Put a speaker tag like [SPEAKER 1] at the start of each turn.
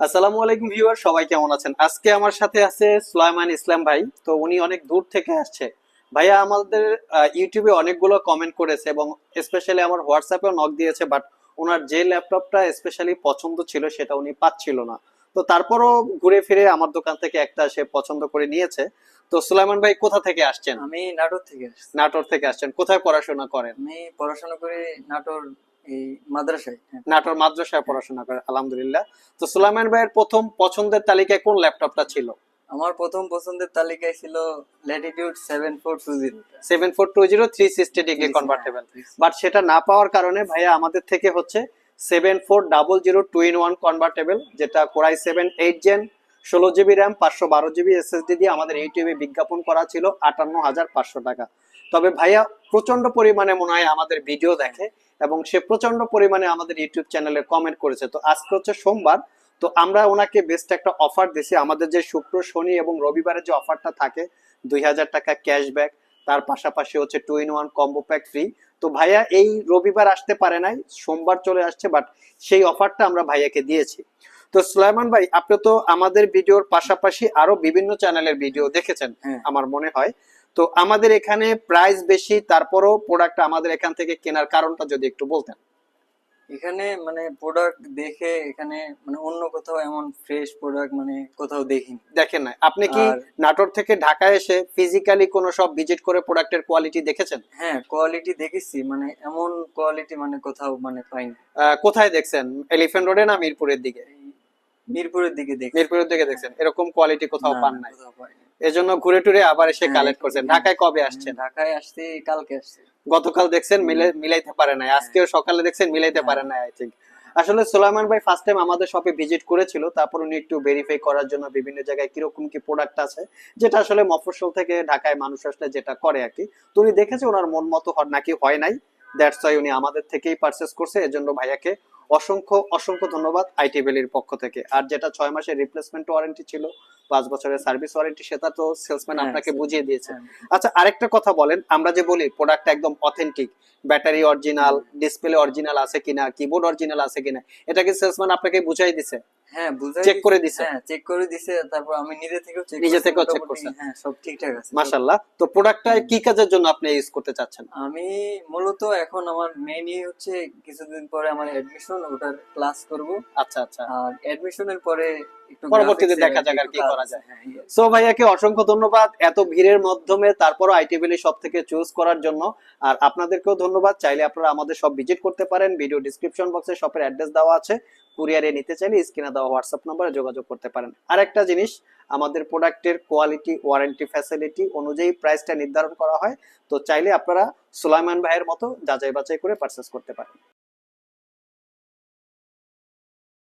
[SPEAKER 1] আসসালামু আলাইকুম ভিউয়ার সবাই কেমন আছেন? আজকে আমার সাথে আছে সুলাইমান ইসলাম ভাই তো উনি অনেক দূর থেকে আসছে। ভাইয়া আমাদের ইউটিউবে অনেকগুলো কমেন্ট করেছে এবং স্পেশালি আমার হোয়াটসঅ্যাপেও নক দিয়েছে বাট ওনার যে ল্যাপটপটা স্পেশালি পছন্দ ছিল সেটা উনি পাচ্ছিল না। তো তারপরও ঘুরে ফিরে আমার দোকান থেকে একটা সে পছন্দ করে নিয়েছে। তো সুলাইমান ভাই কোথা থেকে আসছেন?
[SPEAKER 2] আমি নাটোর থেকে
[SPEAKER 1] নাটোর থেকে আসছেন। কোথায় পড়াশোনা করেন?
[SPEAKER 2] আমি পড়াশোনা করি নাটোর এই মাদ্রাসায়। হ্যাঁ।
[SPEAKER 1] নাটোর মাদ্রাসায় পড়াশোনা করেন আলহামদুলিল্লাহ। তো সুলাইমান ভাইয়ের প্রথম পছন্দের তালিকায় কোন ল্যাপটপটা ছিল?
[SPEAKER 2] আমার প্রথম পছন্দের তালিকায় ছিল latitude seven four two. Zero
[SPEAKER 1] seven four two zero three sixty degree convertible but সেটা না পাওয়ার কারণে ভাইয়া আমাদের থেকে হচ্ছে seven four double zero two in one convertible যেটা core i seven eight gen ষোলো জিবি র্যাম পাঁচশো বারো জিবি এসএসডি দিয়ে আমাদের ইউটিউবে বিজ্ঞাপন করা ছিল আটান্ন হাজার পাঁচশো টাকা। তবে ভাইয়া প্রচণ্ড পরিমাণে মনে হয় আমাদের ভিডিও দেখে এবং সে প্রচণ্ড পরিমাণে আমাদের ইউটিউব চ্যানেলে কমেন্ট করেছে। তো আজকে হচ্ছে সোমবার তো আমরা ওনাকে বেস্ট একটা অফার দিছি। আমাদের যে শুক্র শনি এবং রবিবারের যে অফারটা থাকে দুই হাজার টাকা ক্যাশব্যাক তার পাশাপাশি হচ্ছে two in one combo pack free তো ভাইয়া এই রবিবার আসতে পারে নাই সোমবার চলে আসছে বাট সেই অফারটা আমরা ভাইয়াকে দিয়েছি। তো সুলাইমান ভাই আপনি তো আমাদের ভিডিওর পাশাপাশি আরও বিভিন্ন চ্যানেলের ভিডিও দেখেছেন
[SPEAKER 2] হ্যাঁ।
[SPEAKER 1] আমার মনে হয়। তো আমাদের এখানে প্রাইস বেশি তারপরও প্রোডাক্ট আমাদের এখান থেকে কেনার কারণটা যদি একটু বলতেন।
[SPEAKER 2] এখানে মানে প্রোডাক্ট দেখে এখানে মানে অন্য কোথাও এমন ফ্রেশ প্রোডাক্ট মানে কোথাও দেখিনি।
[SPEAKER 1] দেখেন না আপনি কি নাটোর থেকে ঢাকায় এসে ফিজিক্যালি কোনো সব ভিজিট করে প্রোডাক্টের কোয়ালিটি দেখেছেন?
[SPEAKER 2] হ্যাঁ কোয়ালিটি দেখেছি মানে এমন কোয়ালিটি মানে কোথাও মানে পাইনি।
[SPEAKER 1] কোথায় দেখছেন? এলিফ্যান্ট রোডে না মিরপুরের দিকে?
[SPEAKER 2] মিরপুরের দিকে দেখি
[SPEAKER 1] মিরপুরের দিকে দেখছেন? এরকম কোয়ালিটি কোথাও পান নাই। এজন্য ঘুরে টুরে আবার এসে
[SPEAKER 2] হ্যাঁ,
[SPEAKER 1] কালেক্ট করছেন।
[SPEAKER 2] হ্যাঁ।
[SPEAKER 1] ঢাকায় কবে আসছেন?
[SPEAKER 2] ঢাকায় আসছি কালকে আসছি।
[SPEAKER 1] গতকাল দেখছেন মিলে মিলাইতে পারে নাই। আজকেও সকালে দেখছেন মিলাইতে
[SPEAKER 2] হ্যাঁ।
[SPEAKER 1] পারে নাই আই থিঙ্ক আসলে সুলাইমান ভাই ফার্স্ট টাইম আমাদের শপে ভিজিট করেছিল তারপর উনি একটু ভেরিফাই করার জন্য বিভিন্ন জায়গায় কীরকম কি প্রোডাক্ট আছে যেটা আসলে মফস্বল থেকে ঢাকায় মানুষ আসলে যেটা করে আর কি। তো উনি দেখেছে ওনার মন মতো হয় নাকি হয় নাই। দ্যাটস ওয়াই উনি আমাদের থেকেই পারচেস করছে এজন্য ভাইয়াকে অসংখ্য অসংখ্য ধন্যবাদ আইটি ভ্যালির পক্ষ থেকে। আর যেটা ছয় মাসের রিপ্লেসমেন্ট ওয়ারেন্টি ছিল পাঁচ বছরের সার্ভিস ওয়ারেন্টি সেটা তো সেলসম্যান আপনাকে বুঝিয়ে দিয়েছে।
[SPEAKER 2] হ্যাঁ।
[SPEAKER 1] আচ্ছা আরেকটা কথা বলেন আমরা যে বলি প্রোডাক্ট একদম authentic battery original display original আছে কিনা কিবোর্ড অরিজিনাল আছে কিনা এটা কি সেলসম্যান আপনাকে বুঝাই দিছে?
[SPEAKER 2] হ্যাঁ বুঝাই
[SPEAKER 1] চেক করে দিছে।
[SPEAKER 2] হ্যাঁ চেক করে দিছে তারপর আমি নিজে থেকেও চেক
[SPEAKER 1] নিজে থেকেও চেক করছি।
[SPEAKER 2] হ্যাঁ সব ঠিকঠাক আছে।
[SPEAKER 1] মাশাল্লাহ তো প্রোডাক্টটা কি কাজের জন্য আপনি ইউজ করতে চাচ্ছেন?
[SPEAKER 2] আমি মূলত এখন আমার মেইনই হচ্ছে কিছুদিন পরে আমার এডমিশন ওটার ক্লাস করব।
[SPEAKER 1] আচ্ছা আচ্ছা।
[SPEAKER 2] আর এডমিশনের পরে
[SPEAKER 1] পরবর্তীতে দেখা যাক আর কি করা যায়।
[SPEAKER 2] হ্যাঁ,
[SPEAKER 1] সো ভাইয়াকে অসংখ্য ধন্যবাদ এত ভিড়ের মাধ্যমে তারপরও আইটি ভ্যালি সব থেকে চুজ করার জন্য। আর আপনাদেরকেও ধন্যবাদ। চাইলে আপনারা আমাদের সব ভিজিট করতে পারেন। ভিডিও ডিসক্রিপশন বক্সে শপের অ্যাড্রেস দেওয়া আছে। কুরিয়ারে নিতে চাইলে স্ক্রিনে দেওয়া হোয়াটসঅ্যাপ নাম্বারে যোগাযোগ করতে পারেন। আর একটা জিনিস আমাদের প্রোডাক্টের কোয়ালিটি ওয়ারেন্টি ফ্যাসিলিটি অনুযায়ী প্রাইসটা নির্ধারণ করা হয়। তো চাইলে আপনারা সুলাইমান ভাইয়ের মতো যাচাই বাছাই করে পারচেস করতে পারেন।